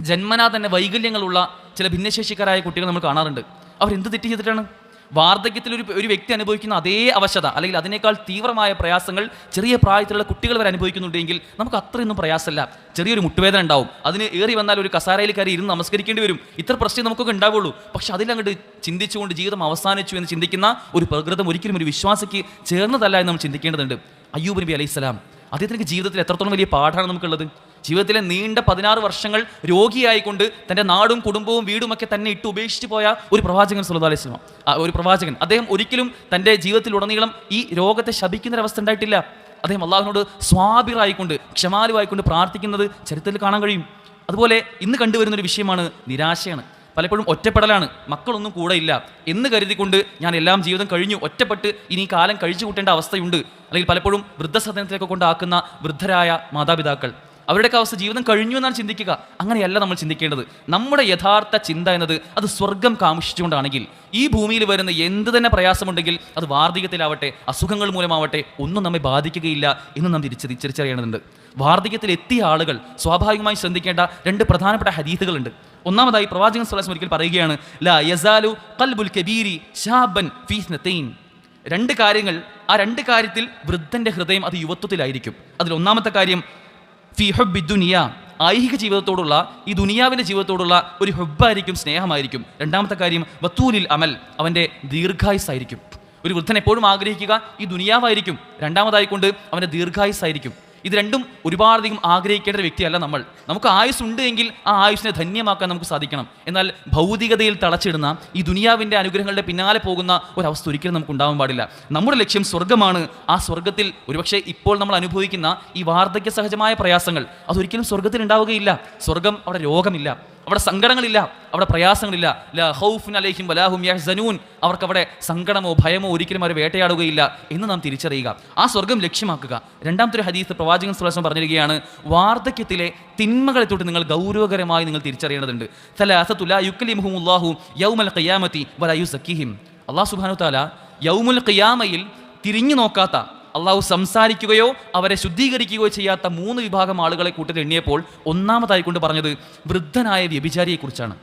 Speaker 1: ജന്മനാ തന്നെ വൈകല്യങ്ങളുള്ള ചില ഭിന്നശേഷിക്കാരായ കുട്ടികൾ നമ്മൾ കാണാറുണ്ട്. അവർ എന്ത് തെറ്റ് ചെയ്തിട്ടാണ്? വാർദ്ധക്യത്തിൽ ഒരു ഒരു വ്യക്തി അനുഭവിക്കുന്ന അതേ അവശത അല്ലെങ്കിൽ അതിനേക്കാൾ തീവ്രമായ പ്രയാസങ്ങൾ ചെറിയ പ്രായത്തിലുള്ള കുട്ടികൾ വരെ അനുഭവിക്കുന്നുണ്ടെങ്കിൽ നമുക്ക് അത്രയൊന്നും പ്രയാസമല്ല. ചെറിയൊരു മുട്ടുവേദന ഉണ്ടാവും. അതിന് ഏറി വന്നാൽ ഒരു കസാരയിൽ കയറി ഇരുന്ന് നമസ്കരിക്കേണ്ടി വരും. ഇത്ര പ്രശ്നം നമുക്കൊക്കെ ഉണ്ടാവുള്ളൂ. പക്ഷെ അതിലങ്ങോട്ട് ചിന്തിച്ചുകൊണ്ട് ജീവിതം അവസാനിച്ചു എന്ന് ചിന്തിക്കുന്ന ഒരു പ്രകൃതം ഒരിക്കലും ഒരു വിശ്വാസിക്ക് ചേർന്നതല്ല എന്ന് നമ്മൾ ചിന്തിക്കേണ്ടതുണ്ട്. അയ്യൂബ് നബി അലൈഹി സ്വലാം അദ്ദേഹത്തിന്റെ ജീവിതത്തിൽ എത്രത്തോളം വലിയ പാഠമാണ് നമുക്കുള്ളത്? ജീവിതത്തിലെ നീണ്ട പതിനാറ് വർഷങ്ങൾ രോഗിയായിക്കൊണ്ട് തന്റെ നാടും കുടുംബവും വീടുമൊക്കെ തന്നെ ഇട്ട് ഉപേക്ഷിച്ച് പോയ ഒരു പ്രവാചകൻ സുല്ലാ അലൈഹി സ്വലാം ഒരു പ്രവാചകൻ. അദ്ദേഹം ഒരിക്കലും തന്റെ ജീവിതത്തിലുടനീളം ഈ രോഗത്തെ ശപിക്കുന്നൊരവസ്ഥ ഉണ്ടായിട്ടില്ല. അദ്ദേഹം അള്ളാഹുവിനോട് സ്വാഭിറായിക്കൊണ്ട് ക്ഷമാലുവായിക്കൊണ്ട് പ്രാർത്ഥിക്കുന്നത് ചരിത്രത്തിൽ കാണാൻ കഴിയും. അതുപോലെ ഇന്ന് കണ്ടുവരുന്ന ഒരു വിഷയമാണ് നിരാശയാണ്. പലപ്പോഴും ഒറ്റപ്പെടലാണ്. മക്കളൊന്നും കൂടെ ഇല്ല. എന്ന് കരുതിക്കൊണ്ട് ഞാൻ എല്ലാം ജീവിതം കഴിഞ്ഞു. ഒറ്റപ്പെട്ട് ഇനി കാലം കഴിച്ചു കൂട്ടേണ്ട അവസ്ഥയുണ്ട്. അല്ലെങ്കിൽ പലപ്പോഴും വൃദ്ധസദനത്തിലേക്ക് കൊണ്ടാക്കുന്ന വൃദ്ധരായ മാതാപിതാക്കൾ. അവരുടെയൊക്കെ അവസ്ഥ ജീവിതം കഴിഞ്ഞു എന്നാണ് ചിന്തിക്കുക. അങ്ങനെയല്ല നമ്മൾ ചിന്തിക്കേണ്ടത്. നമ്മുടെ യഥാർത്ഥ ചിന്ത എന്നത് അത് സ്വർഗം കാമുഷിച്ചുകൊണ്ടാണെങ്കിൽ ഈ ഭൂമിയിൽ വരുന്ന എന്ത് തന്നെ പ്രയാസമുണ്ടെങ്കിൽ അത് വാർദ്ധക്യത്തിലാവട്ടെ അസുഖങ്ങൾ മൂലമാവട്ടെ ഒന്നും നമ്മെ ബാധിക്കുകയില്ല എന്ന് നാം തിരിച്ച് തിരിച്ചറിയേണ്ടതുണ്ട്. വാർദ്ധക്യത്തിൽ എത്തിയ ആളുകൾ സ്വാഭാവികമായി ശ്രദ്ധിക്കേണ്ട രണ്ട് പ്രധാനപ്പെട്ട ഹദീസുകളുണ്ട്. ഒന്നാമതായി പ്രവാചകൻ സ്വലാസ് ഒരിക്കൽ പറയുകയാണ് ലാ യസാലു കൽബുൽ കബീരി ഷാബൻ ഫീസ്നത്തൈൻ രണ്ട് കാര്യങ്ങൾ ആ രണ്ട് കാര്യത്തിൽ വൃദ്ധന്റെ ഹൃദയം അത് യുവത്വത്തിലായിരിക്കും. അതിൽ ഒന്നാമത്തെ കാര്യം ഫി ഹബ്ബി ദുനിയ. ഐഹിക ജീവിതത്തോടുള്ള ഈ ദുനിയാവിന്റെ ജീവിതത്തോടുള്ള ഒരു ഹബ്ബായിരിക്കും സ്നേഹമായിരിക്കും. രണ്ടാമത്തെ കാര്യം വത്തൂലിൽ അമൽ അവന്റെ ദീർഘായുസായിരിക്കും ഒരു വൃദ്ധൻ എപ്പോഴും ആഗ്രഹിക്കുക ഈ ദുനിയാവായിരിക്കും. രണ്ടാമതായിക്കൊണ്ട് അവന്റെ ദീർഘായുസായിരിക്കും ഇത് രണ്ടും ഒരുപാടധികം ആഗ്രഹിക്കേണ്ട ഒരു വ്യക്തിയല്ല നമ്മൾ. നമുക്ക് ആയുസ് ഉണ്ട് എങ്കിൽ ആ ആയുസിനെ ധന്യമാക്കാൻ നമുക്ക് സാധിക്കണം. എന്നാൽ ഭൗതികതയിൽ തളച്ചിടുന്ന ഈ ദുനിയാവിന്റെ അനുഗ്രഹങ്ങളുടെ പിന്നാലെ പോകുന്ന ഒരവസ്ഥ ഒരിക്കലും നമുക്ക് ഉണ്ടാവാൻ പാടില്ല. നമ്മുടെ ലക്ഷ്യം സ്വർഗമാണ്. ആ സ്വർഗത്തിൽ ഒരുപക്ഷെ ഇപ്പോൾ നമ്മൾ അനുഭവിക്കുന്ന ഈ വാർദ്ധക്യ സഹജമായ പ്രയാസങ്ങൾ അതൊരിക്കലും സ്വർഗത്തിൽ ഉണ്ടാവുകയില്ല. സ്വർഗം അവിടെ രോഗമില്ല. അവിടെ സങ്കടങ്ങളില്ല അവിടെ പ്രയാസങ്ങളില്ല. ലാ ഹൗഫുൻ അലൈഹിം വലാഹും യഹ്സനൂൻ. അവർക്ക് അവിടെ സങ്കടമോ ഭയമോ ഒരിക്കലും അവർ വേട്ടയാടുകയില്ല എന്ന് നാം തിരിച്ചറിയുക. ആ സ്വർഗം ലക്ഷ്യമാക്കുക. രണ്ടാമത്തെ ഒരു ഹദീസ് പ്രവാചകൻ സുലാസം പറഞ്ഞിരിക്കുകയാണ് വാർദ്ധക്യത്തിലെ തിന്മകളെ തൊട്ട് നിങ്ങൾ ഗൗരവകരമായി നിങ്ങൾ തിരിച്ചറിയേണ്ടതുണ്ട്. സലാസത്തുല യുക്കലിമുഹുല്ലാഹു യൗമൽ ഖിയാമത്തി വലായു സക്കിഹിം അള്ളാഹു സുബാനു താല യൗമുൽ ഖിയാമയിൽ തിരിഞ്ഞു നോക്കാത്ത അള്ളാഹു സംസാരിക്കുകയോ അവരെ ശുദ്ധീകരിക്കുകയോ ചെയ്യാത്ത മൂന്ന് വിഭാഗം ആളുകളെ കൂട്ടത്തിൽ എണ്ണിയപ്പോൾ ഒന്നാമതായി കൊണ്ട് പറഞ്ഞത് വൃദ്ധനായ വ്യഭിചാരിയെക്കുറിച്ചാണ്.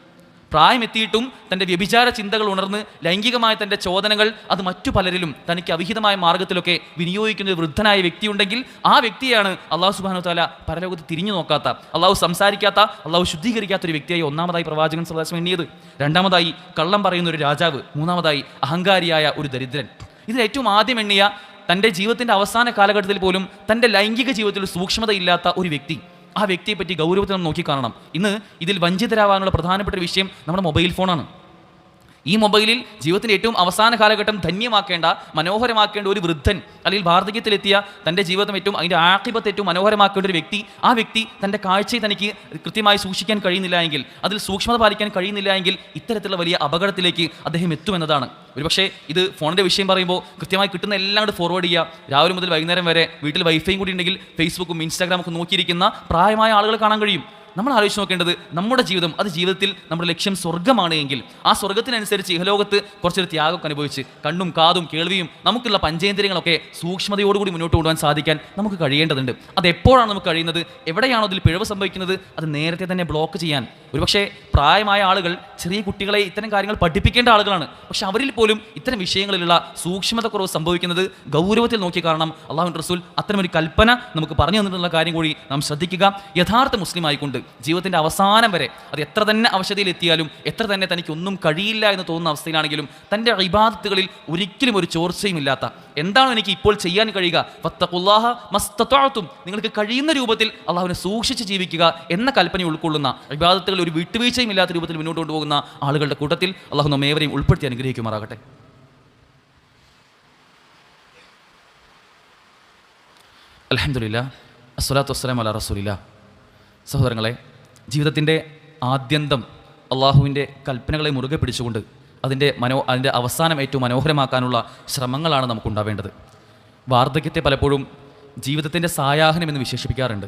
Speaker 1: പ്രായമെത്തിയിട്ടും തന്റെ വ്യഭിചാര ചിന്തകൾ ഉണർന്ന് ലൈംഗികമായ തന്റെ ചോദനകൾ അത് മറ്റു പലരിലും തനിക്ക് അവിഹിതമായ മാർഗത്തിലൊക്കെ വിനിയോഗിക്കുന്ന വൃദ്ധനായ വ്യക്തിയുണ്ടെങ്കിൽ ആ വ്യക്തിയാണ് അള്ളാഹു സുബാനു താല പരലോകത്ത് തിരിഞ്ഞു നോക്കാത്ത അള്ളാഹു സംസാരിക്കാത്ത അള്ളാഹു ശുദ്ധീകരിക്കാത്ത ഒരു വ്യക്തിയായി ഒന്നാമതായി പ്രവാചകൻ സദാശം എണ്ണിയത്. രണ്ടാമതായി കള്ളം പറയുന്ന ഒരു രാജാവ്. മൂന്നാമതായി അഹങ്കാരിയായ ഒരു ദരിദ്രൻ. ഇതിൽ ഏറ്റവും ആദ്യം എണ്ണിയ തന്റെ ജീവിതത്തിന്റെ അവസാന കാലഘട്ടത്തിൽ പോലും തന്റെ ലൈംഗിക ജീവിതത്തിൽ സൂക്ഷ്മതയില്ലാത്ത ഒരു വ്യക്തി. ആ വ്യക്തിയെപ്പറ്റി ഗൗരവത്തിൽ നമ്മൾ നോക്കിക്കാണണം ഇന്ന് ഇതിൽ വഞ്ചിതരാവാനുള്ള പ്രധാനപ്പെട്ട ഒരു വിഷയം നമ്മുടെ മൊബൈൽ ഫോണാണ്. ഈ മൊബൈലിൽ ജീവിതത്തിന്റെ ഏറ്റവും അവസാന കാലഘട്ടം ധന്യമാക്കേണ്ട മനോഹരമാക്കേണ്ട ഒരു വൃദ്ധൻ അല്ലെങ്കിൽ വാർദ്ധക്യത്തിലെത്തിയ തന്റെ ജീവിതം ഏറ്റവും അതിന്റെ ആക്കിപത്ത് ഏറ്റവും മനോഹരമാക്കേണ്ട ഒരു വ്യക്തി ആ വ്യക്തി തന്റെ കാഴ്ചയെ തനിക്ക് കൃത്യമായി സൂക്ഷിക്കാൻ കഴിയുന്നില്ല എങ്കിൽ അതിൽ സൂക്ഷ്മത പാലിക്കാൻ കഴിയുന്നില്ല എങ്കിൽ ഇത്തരത്തിലുള്ള വലിയ അപകടത്തിലേക്ക് അദ്ദേഹം എത്തുമെന്നതാണ്. ഒരുപക്ഷേ ഇത് ഫോണിന്റെ വിഷയം പറയുമ്പോൾ കൃത്യമായി കിട്ടുന്ന എല്ലാം കൂടെ ഫോർവേഡ് ചെയ്യുക. രാവിലെ മുതൽ വൈകുന്നേരം വരെ വീട്ടിൽ വൈഫൈയും കൂടി ഉണ്ടെങ്കിൽ ഫേസ്ബുക്കും ഇൻസ്റ്റാഗ്രാമൊക്കെ നോക്കിയിരിക്കുന്ന പ്രായമായ ആളുകൾ കാണാൻ കഴിയും. നമ്മൾ ആലോചിച്ച് നോക്കേണ്ടത് നമ്മുടെ ജീവിതം അത് ജീവിതത്തിൽ നമ്മുടെ ലക്ഷ്യം സ്വർഗമാണ് എങ്കിൽ ആ സ്വർഗത്തിനനുസരിച്ച് ഇഹലോകത്ത് കുറച്ചൊരു ത്യാഗമൊക്കെ അനുഭവിച്ച് കണ്ണും കാതും കേൾവിയും നമുക്കുള്ള പഞ്ചേന്ദ്രിയങ്ങളൊക്കെ സൂക്ഷ്മതയോടുകൂടി മുന്നോട്ട് കൊണ്ടുപോകാൻ സാധിക്കാൻ നമുക്ക് കഴിയേണ്ടതുണ്ട്. അത് എപ്പോഴാണ് നമുക്ക് കഴിയുന്നത്? എവിടെയാണോ അതിൽ പിഴവ് സംഭവിക്കുന്നത്? അത് നേരത്തെ തന്നെ ബ്ലോക്ക് ചെയ്യാൻ. ഒരുപക്ഷെ പ്രായമായ ആളുകൾ ചെറിയ കുട്ടികളെ ഇത്തരം കാര്യങ്ങൾ പഠിപ്പിക്കേണ്ട ആളുകളാണ്. പക്ഷെ അവരിൽ പോലും ഇത്തരം വിഷയങ്ങളിലുള്ള സൂക്ഷ്മത കുറവ് സംഭവിക്കുന്നത് ഗൗരവത്തിൽ നോക്കി കാരണം അള്ളാഹു റസൂൽ അത്തരമൊരു കൽപ്പന നമുക്ക് പറഞ്ഞു തന്നിട്ടുള്ള കാര്യം കൂടി നാം ശ്രദ്ധിക്കുക. യഥാർത്ഥ മുസ്ലിം ആയിക്കൊണ്ട് ജീവിതത്തിന്റെ അവസാനം വരെ അത് എത്ര തന്നെ അവശതയിൽ എത്തിയാലും എത്ര തന്നെ തനിക്കൊന്നും കഴിയില്ല എന്ന് തോന്നുന്ന അവസ്ഥയിലാണെങ്കിലും തന്റെ ഇബാദത്തുകളിൽ ഒരിക്കലും ഒരു ചോർച്ചയും ഇല്ലാത്ത എന്താണ് എനിക്ക് ഇപ്പോൾ ചെയ്യാൻ കഴിയുക? വത്തഖുല്ലാഹ മസ്തത്തോളത്തും നിങ്ങൾക്ക് കഴിയുന്ന രൂപത്തിൽ അള്ളാഹുവിനെ സൂക്ഷിച്ച് ജീവിക്കുക എന്ന കൽപ്പന ഉൾക്കൊള്ളുന്ന ഇബാദത്തുകളിൽ ഒരു വിട്ടുവീഴ്ചയും ഇല്ലാത്ത രൂപത്തിൽ മുന്നോട്ട് കൊണ്ടുപോകുന്ന ആളുകളുടെ കൂട്ടത്തിൽ അള്ളാഹു നമ്മേവരെയും ഉൾപ്പെടുത്തി അനുഗ്രഹിക്കുമാറാകട്ടെ. അലഹമില്ല അസ്വലാത്തു വസ്സലാം അല റസൂലില്ല സഹോദരങ്ങളെ ജീവിതത്തിന്റെ ആദ്യന്തം അള്ളാഹുവിന്റെ കൽപ്പനകളെ മുറുകെ പിടിച്ചുകൊണ്ട് അതിന്റെ മനോ അതിന്റെ അവസാനം ഏറ്റവും മനോഹരമാക്കാനുള്ള ശ്രമങ്ങളാണ് നമുക്കുണ്ടാവേണ്ടത്. വാർദ്ധക്യത്തെ പലപ്പോഴും ജീവിതത്തിന്റെ സായാഹനം എന്ന് വിശേഷിപ്പിക്കാറുണ്ട്.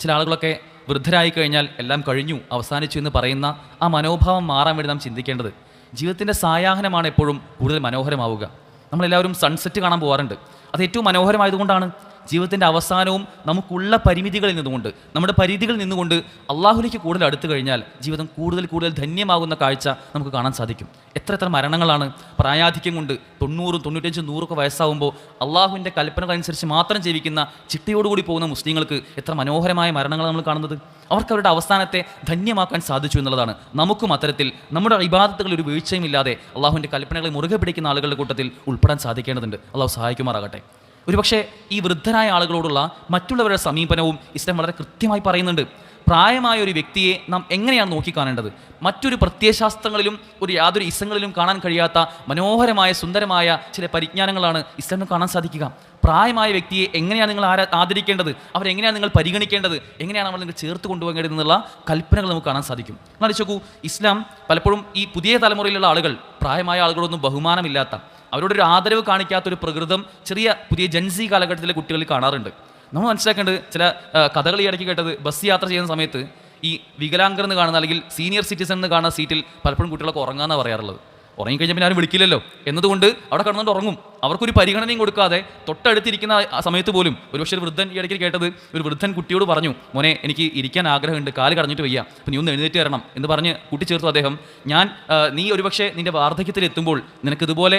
Speaker 1: ചില ആളുകളൊക്കെ വൃദ്ധരായി കഴിഞ്ഞാൽ എല്ലാം കഴിഞ്ഞു അവസാനിച്ചു എന്ന് പറയുന്ന ആ മനോഭാവം മാറാൻ വേണ്ടി നാം ചിന്തിക്കേണ്ടത്. ജീവിതത്തിന്റെ സായാഹനമാണ് എപ്പോഴും കൂടുതൽ മനോഹരമാവുക. നമ്മളെല്ലാവരും സൺസെറ്റ് കാണാൻ പോകാറുണ്ട് അത് ഏറ്റവും മനോഹരമായതുകൊണ്ടാണ് ജീവിതത്തിന്റെ അവസാനവും നമുക്കുള്ള പരിമിതികളിൽ നിന്നുകൊണ്ട് നമ്മുടെ പരിധികളിൽ നിന്നുകൊണ്ട് അള്ളാഹുലേക്ക് കൂടുതൽ അടുത്തു കഴിഞ്ഞാൽ ജീവിതം കൂടുതൽ കൂടുതൽ ധന്യമാകുന്ന കാഴ്ച നമുക്ക് കാണാൻ സാധിക്കും. എത്ര എത്ര മരണങ്ങളാണ് പ്രായാധിക്യം കൊണ്ട് തൊണ്ണൂറും തൊണ്ണൂറ്റഞ്ചും നൂറൊക്കെ വയസ്സാവുമ്പോൾ അള്ളാഹുവിന്റെ കൽപ്പനകളനുസരിച്ച് മാത്രം ജീവിക്കുന്ന ചിട്ടയോടുകൂടി പോകുന്ന മുസ്ലിങ്ങൾക്ക് എത്ര മനോഹരമായ മരണങ്ങൾ നമ്മൾ കാണുന്നത്. അവർക്ക് അവരുടെ അവസാനത്തെ ധന്യമാക്കാൻ സാധിച്ചു എന്നുള്ളതാണ്. നമുക്കും അത്തരത്തിൽ നമ്മുടെ ഇബാദത്തുകളിൽ ഒരു വീഴ്ചയും ഇല്ലാതെ അള്ളാഹുവിന്റെ കൽപ്പനകളെ മുറുകെ പിടിക്കുന്ന ആളുകളുടെ കൂട്ടത്തിൽ ഉൾപ്പെടാൻ സാധിക്കേണ്ടതുണ്ട്. അള്ളാഹു സഹായിക്കുമാറാകട്ടെ. ഒരുപക്ഷെ ഈ വൃദ്ധരായ ആളുകളോടുള്ള മറ്റുള്ളവരുടെ സമീപനവും ഇസ്ലാം വളരെ കൃത്യമായി പറയുന്നുണ്ട്. പ്രായമായ ഒരു വ്യക്തിയെ നാം എങ്ങനെയാണ് നോക്കിക്കാണേണ്ടത്? മറ്റൊരു പ്രത്യയശാസ്ത്രങ്ങളിലും ഒരു യാതൊരു ഇസങ്ങളിലും കാണാൻ കഴിയാത്ത മനോഹരമായ സുന്ദരമായ ചില പരിജ്ഞാനങ്ങളാണ് ഇസ്ലാമിന് കാണാൻ സാധിക്കുക. പ്രായമായ വ്യക്തിയെ എങ്ങനെയാണ് നിങ്ങൾ ആരാ ആദരിക്കേണ്ടത്? അവരെങ്ങനെയാണ് നിങ്ങൾ പരിഗണിക്കേണ്ടത്? എങ്ങനെയാണ് നമ്മൾ നിങ്ങൾ ചേർത്ത് കൊണ്ടുപോകേണ്ടത് എന്നുള്ള കൽപ്പനകൾ നമുക്ക് കാണാൻ സാധിക്കും. എന്നാൽ ചോക്കൂ ഇസ്ലാം പലപ്പോഴും ഈ പുതിയ തലമുറയിലുള്ള ആളുകൾ പ്രായമായ ആളുകളൊന്നും ബഹുമാനമില്ലാത്ത അവരോടൊരു ആദരവ് കാണിക്കാത്തൊരു പ്രകൃതം ചെറിയ പുതിയ ജൻസി കാലഘട്ടത്തിലെ കുട്ടികളിൽ കാണാറുണ്ട്. നമ്മൾ മനസ്സിലാക്കേണ്ടത് ചില കഥകൾ ഈ ഇടയ്ക്ക് കേട്ടത് ബസ് യാത്ര ചെയ്യുന്ന സമയത്ത് ഈ വികലാംഗർ എന്ന് കാണുന്ന അല്ലെങ്കിൽ സീനിയർ സിറ്റിസൺ എന്ന് കാണുന്ന സീറ്റിൽ പലപ്പോഴും കുട്ടികളൊക്കെ ഉറങ്ങാന്നാണ് പറയാറുള്ളത്. ഉറങ്ങിക്കഴിഞ്ഞാൽ പിന്നെ ആരും വിളിക്കില്ലല്ലോ. എന്നതുകൊണ്ട് അവിടെ കിടന്നുകൊണ്ട് ഉറങ്ങും. അവർക്കൊരു പരിഗണനയും കൊടുക്കാതെ തൊട്ടടുത്തിരിക്കുന്ന സമയത്ത് പോലും ഒരുപക്ഷെ ഒരു വൃദ്ധൻ ഈ ഇടയ്ക്ക് കേട്ടത് ഒരു വൃദ്ധൻ കുട്ടിയോട് പറഞ്ഞു മോനെ എനിക്ക് ഇരിക്കാൻ ആഗ്രഹമുണ്ട് കാൽ കടഞ്ഞിട്ട് വയ്യ അപ്പം നീ ഒന്ന് എഴുന്നേറ്റ് തരണം എന്ന് പറഞ്ഞ് കുട്ടി കൂട്ടിച്ചേർത്തു അദ്ദേഹം. ഞാൻ നീ ഒരുപക്ഷെ നിന്റെ വാർദ്ധക്യത്തിൽ എത്തുമ്പോൾ നിനക്ക് ഇതുപോലെ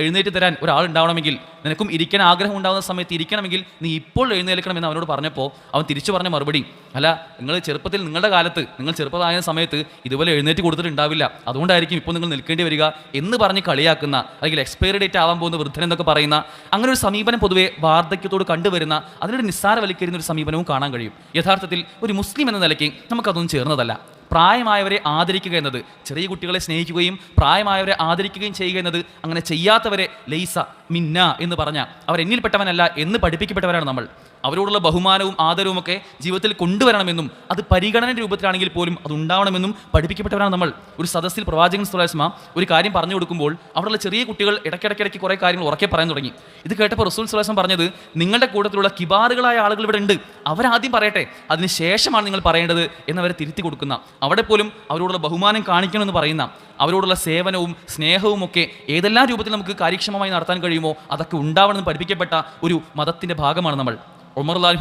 Speaker 1: എഴുന്നേറ്റ് തരാൻ ഒരാളുണ്ടാവണമെങ്കിൽ നിനക്കും ഇരിക്കാൻ ആഗ്രഹം ഉണ്ടാകുന്ന സമയത്ത് ഇരിക്കണമെങ്കിൽ നീ ഇപ്പോൾ എഴുന്നേൽക്കണം എന്ന് അവനോട് പറഞ്ഞപ്പോൾ അവൻ തിരിച്ചു പറഞ്ഞ മറുപടി അല്ല നിങ്ങൾ ചെറുപ്പത്തിൽ നിങ്ങളുടെ കാലത്ത് നിങ്ങൾ ചെറുപ്പമായ സമയത്ത് ഇതുപോലെ എഴുന്നേറ്റ് കൊടുത്തിട്ടുണ്ടാവില്ല അതുകൊണ്ടായിരിക്കും ഇപ്പോൾ നിങ്ങൾ നിൽക്കേണ്ടി വരിക എന്ന് പറഞ്ഞ് കളിയാക്കുന്ന അല്ലെങ്കിൽ എക്സ്പയറി ഡേറ്റ് ആവാൻ പോകുന്ന വൃദ്ധൻ എന്നൊക്കെ പറയുന്ന അങ്ങനെ ഒരു സമീപനം പൊതുവെ വാർദ്ധക്യത്തോട് കണ്ടുവരുന്ന അതിനൊരു നിസ്സാരവൽക്കരിക്കുന്ന ഒരു സമീപനവും കാണാൻ കഴിയും. യഥാർത്ഥത്തിൽ ഒരു മുസ്ലിം എന്ന നിലയ്ക്ക് നമുക്കതൊന്നും ചേർന്നതല്ല. പ്രായമായവരെ ആദരിക്കുക എന്നത് ചെറിയ കുട്ടികളെ സ്നേഹിക്കുകയും പ്രായമായവരെ ആദരിക്കുകയും ചെയ്യുക എന്നത് അങ്ങനെ ചെയ്യാത്തവരെ ലൈസ മിന്ന എന്ന് പറഞ്ഞ അവരെന്നിൽപ്പെട്ടവനല്ല എന്ന് പഠിപ്പിക്കപ്പെട്ടവരാണ് നമ്മൾ. അവരോടുള്ള ബഹുമാനവും ആദരവും ഒക്കെ ജീവിതത്തിൽ കൊണ്ടുവരണമെന്നും അത് പരിഗണന രൂപത്തിലാണെങ്കിൽ പോലും അത് ഉണ്ടാവണമെന്നും പഠിപ്പിക്കപ്പെട്ടവരാണ് നമ്മൾ. ഒരു സദസ്സിൽ പ്രവാചകൻ സുലാസ്മ ഒരു കാര്യം പറഞ്ഞു കൊടുക്കുമ്പോൾ അവിടെയുള്ള ചെറിയ കുട്ടികൾ ഇടയ്ക്കിടയ്ക്കിടയ്ക്ക് കുറേ കാര്യങ്ങൾ ഉറക്കെ പറയാൻ തുടങ്ങി. ഇത് കേട്ടപ്പോൾ റസൂൽ സുലാസ്മ പറഞ്ഞത് നിങ്ങളുടെ കൂട്ടത്തിലുള്ള കിബാറുകളായ ആളുകൾ ഇവിടെ ഉണ്ട്. അവരാദ്യം പറയട്ടെ അതിന് ശേഷമാണ് നിങ്ങൾ പറയേണ്ടത് എന്നവരെ തിരുത്തി കൊടുക്കുന്ന അവിടെ പോലും അവരോടുള്ള ബഹുമാനം കാണിക്കണമെന്ന് പറയുന്ന അവരോടുള്ള സേവനവും സ്നേഹവും ഒക്കെ ഏതെല്ലാം രൂപത്തിൽ നമുക്ക് കാര്യക്ഷമമായി നടത്താൻ കഴിയുമോ അതൊക്കെ ഉണ്ടാവണമെന്ന് പഠിപ്പിക്കപ്പെട്ട ഒരു മതത്തിന്റെ ഭാഗമാണ് നമ്മൾ. ഉമർ ലാൽ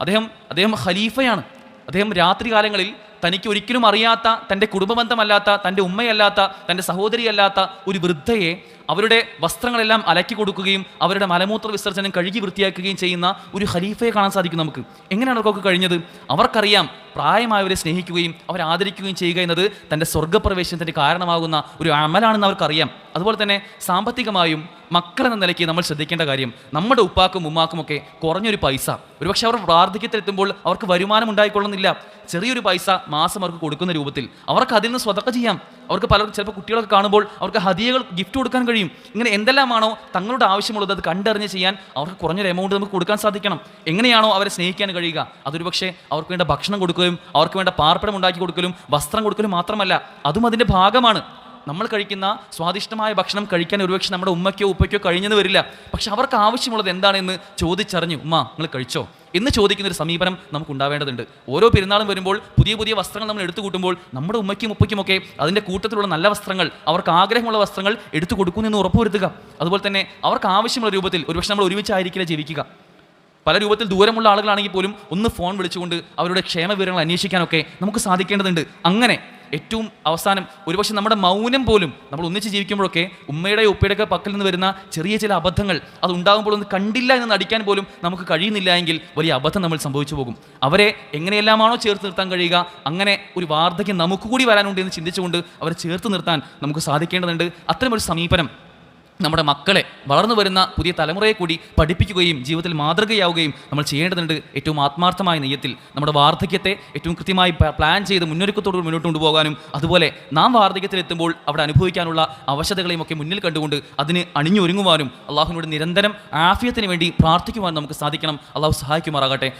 Speaker 1: അദ്ദേഹം അദ്ദേഹം ഖലീഫയാണ്. അദ്ദേഹം രാത്രി കാലങ്ങളിൽ തനിക്ക് ഒരിക്കലും അറിയാത്ത തന്റെ കുടുംബബന്ധമല്ലാത്ത തന്റെ ഉമ്മയല്ലാത്ത തന്റെ സഹോദരിയല്ലാത്ത ഒരു വൃദ്ധയെ അവരുടെ വസ്ത്രങ്ങളെല്ലാം അലക്കി കൊടുക്കുകയും അവരുടെ മലമൂത്ര വിസർജനം കഴുകി വൃത്തിയാക്കുകയും ചെയ്യുന്ന ഒരു ഖലീഫയെ കാണാൻ സാധിക്കും നമുക്ക്. എങ്ങനെയാണ് അവർക്കൊക്കെ കഴിഞ്ഞത്? അവർക്കറിയാം പ്രായമായവരെ സ്നേഹിക്കുകയും അവരെ ആദരിക്കുകയും ചെയ്യുക എന്നത് തന്റെ സ്വർഗപ്രവേശനത്തിന്റെ കാരണമാകുന്ന ഒരു അമലാണെന്ന് അവർക്കറിയാം. അതുപോലെ തന്നെ സാമ്പത്തികമായും മക്കളെന്ന നിലയ്ക്ക് നമ്മൾ ശ്രദ്ധിക്കേണ്ട കാര്യം നമ്മുടെ ഉപ്പാക്കും ഉമ്മാക്കും ഒക്കെ കുറഞ്ഞൊരു പൈസ. ഒരുപക്ഷെ അവർ പ്രാർത്ഥിക്കത്തിലെത്തുമ്പോൾ അവർക്ക് വരുമാനം ഉണ്ടായിക്കൊള്ളുന്നില്ല. ചെറിയൊരു പൈസ മാസം അവർക്ക് കൊടുക്കുന്ന രൂപത്തിൽ. അവർക്ക് അതിൽ നിന്ന് സ്വതക്ക ചെയ്യാം. അവർക്ക് പലർക്കും ചിലപ്പോൾ കുട്ടികളൊക്കെ കാണുമ്പോൾ അവർക്ക് ഹദിയകൾ ഗിഫ്റ്റ് കൊടുക്കാൻ ഇങ്ങനെ എന്തെല്ലാമാണോ തങ്ങളുടെ ആവശ്യമുള്ളത് അത് കണ്ടറിഞ്ഞ് ചെയ്യാൻ അവർക്ക് കുറഞ്ഞൊരു എമൗണ്ട് നമുക്ക് കൊടുക്കാൻ സാധിക്കണം. എങ്ങനെയാണോ അവരെ സ്നേഹിക്കാൻ കഴിയുക. അതൊരു പക്ഷേ അവർക്ക് വേണ്ട ഭക്ഷണം കൊടുക്കുകയും അവർക്ക് വേണ്ട പാർപ്പിടം ഉണ്ടാക്കി കൊടുക്കലും വസ്ത്രം കൊടുക്കലും മാത്രമല്ല. അതും അതിന്റെ ഭാഗമാണ്. നമ്മൾ കഴിക്കുന്ന സ്വാദിഷ്ടമായ ഭക്ഷണം കഴിക്കാൻ ഒരുപക്ഷെ നമ്മുടെ ഉമ്മയ്ക്കോ ഉപ്പയ്ക്കോ കഴിഞ്ഞെന്ന് വരില്ല. പക്ഷെ അവർക്ക് ആവശ്യമുള്ളത് എന്താണെന്ന് ചോദിച്ചറിഞ്ഞു ഉമ്മ നിങ്ങൾ കഴിച്ചോ? എന്ന് ചോദിക്കുന്ന ഒരു സമീപനം നമുക്ക് ഉണ്ടാവേണ്ടതുണ്ട് ഓരോ പെരുന്നാളും വരുമ്പോൾ പുതിയ പുതിയ വസ്ത്രങ്ങൾ നമ്മൾ എടുത്തു കൂട്ടുമ്പോൾ നമ്മുടെ ഉമ്മയ്ക്കും ഉപ്പയ്ക്കുമൊക്കെ അതിന്റെ കൂട്ടത്തിലുള്ള നല്ല വസ്ത്രങ്ങൾ അവർക്ക് ആഗ്രഹമുള്ള വസ്ത്രങ്ങൾ എടുത്തു കൊടുക്കുന്നു എന്ന് ഉറപ്പുവരുത്തുക. അതുപോലെ തന്നെ അവർക്ക് ആവശ്യമുള്ള രൂപത്തിൽ ഒരുപക്ഷെ നമ്മൾ ഒരുമിച്ചായിരിക്കില്ല ജീവിക്കുക. പല രൂപത്തിൽ ദൂരമുള്ള ആളുകളാണെങ്കിൽ പോലും ഒന്ന് ഫോൺ വിളിച്ചുകൊണ്ട് അവരുടെ ക്ഷേമ വിവരങ്ങൾ അന്വേഷിക്കാനൊക്കെ നമുക്ക് സാധിക്കേണ്ടതുണ്ട്. അങ്ങനെ ഏറ്റവും അവസാനം ഒരുപക്ഷെ നമ്മുടെ മൗനം പോലും നമ്മൾ ഒന്നിച്ച് ജീവിക്കുമ്പോഴൊക്കെ ഉമ്മയുടെ ഉപ്പയുടെയൊക്കെ പക്കൽ നിന്ന് വരുന്ന ചെറിയ ചില അബദ്ധങ്ങൾ അത് ഉണ്ടാകുമ്പോൾ ഒന്ന് കണ്ടില്ല എന്ന് നടിക്കാൻ പോലും നമുക്ക് കഴിയുന്നില്ല എങ്കിൽ വലിയ അബദ്ധം നമ്മൾ സംഭവിച്ചു പോകും. അവരെ എങ്ങനെയെല്ലാമാണോ ചേർത്ത് നിർത്താൻ കഴിയുക അങ്ങനെ ഒരു വാർദ്ധക്യം നമുക്ക് കൂടി വരാനുണ്ട് എന്ന് ചിന്തിച്ചുകൊണ്ട് അവരെ ചേർത്ത് നിർത്താൻ നമുക്ക് സാധിക്കേണ്ടതുണ്ട്. അത്തരമൊരു സമീപനം നമ്മുടെ മക്കളെ വളർന്നു വരുന്ന പുതിയ തലമുറയെ കൂടി പഠിപ്പിക്കുകയും ജീവിതത്തിൽ മാതൃകയാവുകയും നമ്മൾ ചെയ്യേണ്ടതുണ്ട് ഏറ്റവും ആത്മാർത്ഥമായ നെയ്യത്തിൽ. നമ്മുടെ വാർദ്ധക്യത്തെ ഏറ്റവും കൃത്യമായി പ്ലാൻ ചെയ്ത് മുന്നൊരുക്കത്തോട് മുന്നോട്ട് കൊണ്ടുപോകാനും അതുപോലെ നാം വാർദ്ധക്യത്തിലെത്തുമ്പോൾ അവിടെ അനുഭവിക്കാനുള്ള അവശതകളെയും ഒക്കെ മുന്നിൽ കണ്ടുകൊണ്ട് അതിന് അണിഞ്ഞൊരുങ്ങുവാനും അള്ളാഹുവിനോട് നിരന്തരം ആഫിയത്തിന് വേണ്ടി പ്രാർത്ഥിക്കുവാനും നമുക്ക് സാധിക്കണം. അള്ളാഹു സഹായിക്കുമാറാകട്ടെ.